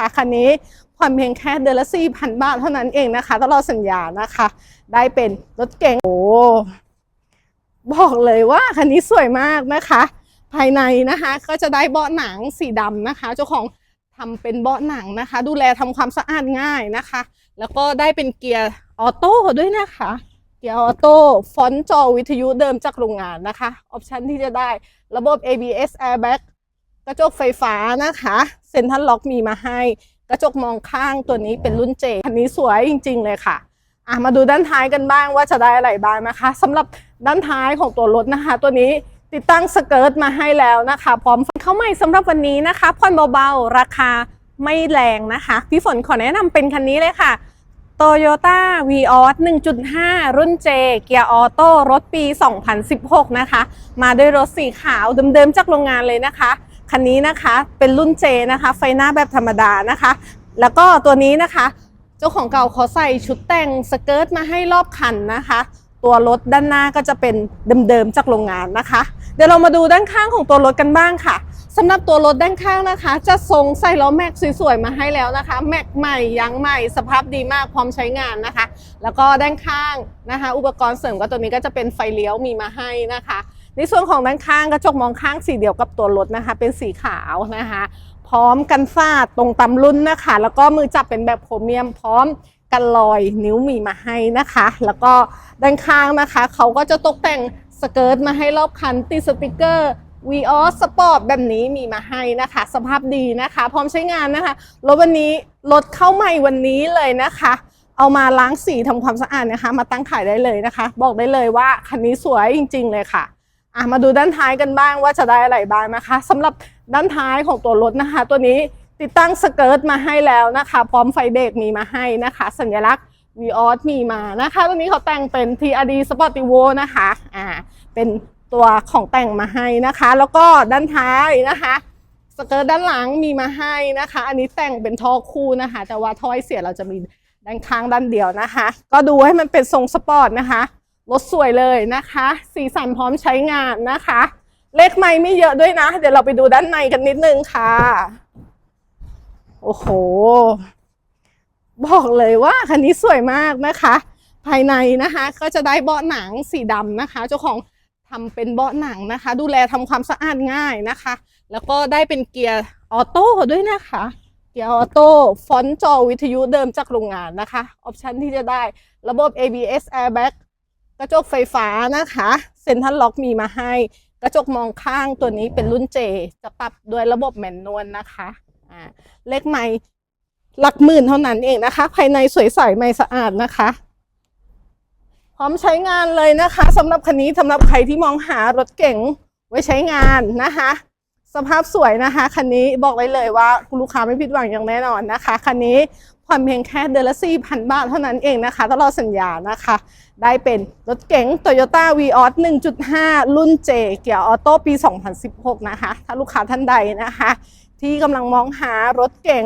นะคะคันนี้ผ่อนเพียงแค่เดือนละ4,000บาทเท่านั้นเองนะคะตลอดสัญญานะคะ ได้เป็นรถเก๋งโอ้บอกเลยว่าคันนี้สวยมากนะคะ ภายในนะคะ ก็จะได้เบาะหนังสีดำนะคะ เจ้าของทำเป็นเบาะหนังนะคะ ดูแลทำความสะอาดง่ายนะคะ แล้วก็ได้เป็นเกียร์ออโต้ด้วยนะคะเกียร์ออโต้ฟอนต์จอวิทยุเดิมจากโรงงานนะคะ ออปชันที่จะได้ระบบ ABS airbag กระจกไฟฟ้านะคะเซ็นทรัลล็อกมีมาให้ กระจกมองข้างตัวนี้เป็นรุ่นเจคันนี้สวยจริง ๆ เลยค่ะอะมาดูด้านท้ายกันบ้างว่าจะได้อะไรบ้างนะคะสำหรับด้านท้ายของตัวรถนะคะ ตัวนี้ติดตั้งสเกิร์ตมาให้แล้วนะคะ พร้อมเข้าใหม่สำหรับวันนี้นะคะผ่อนเบาๆ ราคาไม่แรงนะคะ พี่ฝนขอแนะนำเป็นคันนี้เลยค่ะ Toyota v ีออ1.5 รุ่น J เกียร์ออโต้รถปี 2016 นะคะ มาด้วยรถสีขาวเดิมๆจากโรงงานเลยนะคะ คันนี้นะคะเป็นรุ่น J นะคะไฟหน้าแบบธรรมดานะคะ แล้วก็ตัวนี้นะคะ เจ้าของเก่าเขาใส่ชุดแต่งสเกิร์ตมาให้รอบคันนะคะ ตัวรถด้านหน้าก็จะเป็นเดิมๆจากโรงงานนะคะ เดี๋ยวเรามาดูด้านข้างของตัวรถกันบ้างค่ะสำหรับตัวรถด้านข้างนะคะ จะทรงใส่ล้อแม็กสวยๆมาให้แล้วนะคะ แม็กใหม่ยางใหม่สภาพดีมากพร้อมใช้งานนะคะ แล้วก็ด้านข้างนะคะ อุปกรณ์เสริมก็ตัวนี้ก็จะเป็นไฟเลี้ยวมีมาให้นะคะ ในส่วนของด้านข้างกระจกมองข้างสีเดียวกับตัวรถนะคะ เป็นสีขาวนะคะ พร้อมกันฟาดตรงตำรุ่นนะคะ แล้วก็มือจับเป็นแบบโพรเมียม พร้อมกันรอยนิ้วมีมาให้นะคะ แล้วก็ด้านข้างนะคะเขาก็จะตกแต่งสเกิร์ตมาให้รอบคันติดสติกเกอร์ v ีออสปอร์ตแบบนี้มีมาให้นะคะ สภาพดีนะคะ พร้อมใช้งานนะคะรถวันนี้รถเข้าใหม่วันนี้เลยนะคะ เอามาล้างสีทำความสะอาดนะคะ มาตั้งขายได้เลยนะคะ บอกได้เลยว่าคันนี้สวยจริง ๆ เลยค่ะ อะมาดูด้านท้ายกันบ้างว่าจะได้อะไรบ้างนะคะสำหรับด้านท้ายของตัวรถนะคะ ตัวนี้ติดตั้งสเกิร์ตมาให้แล้วนะคะ พร้อมไฟเบรกมีมาให้นะคะ สัญลักษณ์ v ีออสมีมานะคะ ตัวนี้เขาแต่งเป็น TRD Sportivo นะคะอ่าเป็นตัวของแต่งมาให้นะคะ แล้วก็ด้านท้ายนะคะสเกิร์ตด้านหลังมีมาให้นะคะ อันนี้แต่งเป็นท่อคู่นะคะ แต่ว่าท่อไอเสียเราจะมีด้านข้างด้านเดียวนะคะ ก็ดูให้มันเป็นทรงสปอร์ตนะคะ รถสวยเลยนะคะ สีสันพร้อมใช้งานนะคะ เลขไม่ไม่เยอะด้วยนะ เดี๋ยวเราไปดูด้านในกันนิดนึงค่ะ โอ้โห บอกเลยว่าคันนี้สวยมากนะคะ ภายในนะคะ ก็จะได้เบาะหนังสีดำนะคะ เจ้าของทำเป็นเบาะหนังนะคะ ดูแลทำความสะอาดง่ายนะคะ แล้วก็ได้เป็นเกียร์ออโต้ด้วยนะคะเกียร์ออโต้ฟอนต์จอวิทยุเดิมจากโรงงานนะคะ ออปชันที่จะได้ระบบ ABS airbag กระจกไฟฟ้านะคะเซ็นทรัลล็อกมีมาให้ กระจกมองข้างตัวนี้เป็นรุ่นเจะปรับด้วยระบบแมนนวลนะคะอ่าเลขไม่หลักหมื่นเท่านั้นเองนะคะ ภายในสวยใสไม่สะอาดนะคะ พร้อมใช้งานเลยนะคะสำหรับคันนี้สำหรับใครที่มองหารถเก๋งไว้ใช้งานนะคะ สภาพสวยนะคะ คันนี้บอกไว้เลยว่าคุณลูกค้าไม่ผิดหวังอย่างแน่นอนนะคะ คันนี้ผ่อนเพียงแค่เดือนละ 4,000 บาทเท่านั้นเองนะคะตลอดสัญญานะคะ ได้เป็นรถเก๋ง Toyota v ีออส1.5 รุ่น J เกียร์ออโต้ปี 2016 นะคะ ถ้าลูกค้าท่านใดนะคะ ที่กำลังมองหารถเก๋ง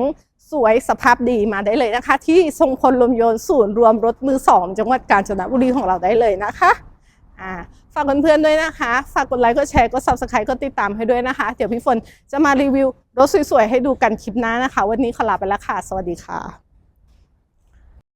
สวยสภาพดีมาได้เลยนะคะ ที่ทรงพลลมโยนศูนย์รวมรถมือสองจังหวัดกาญจนบุรีของเราได้เลยนะคะ อ่าฝากเพื่อนๆด้วยนะคะ ฝากกดไลค์กดแชร์กด subscribe กดติดตามให้ด้วยนะคะ เดี๋ยวพี่ฝนจะมารีวิวรถสวยๆให้ดูกันคลิปหน้านะคะ วันนี้ขอลาไปแล้วค่ะ สวัสดีค่ะ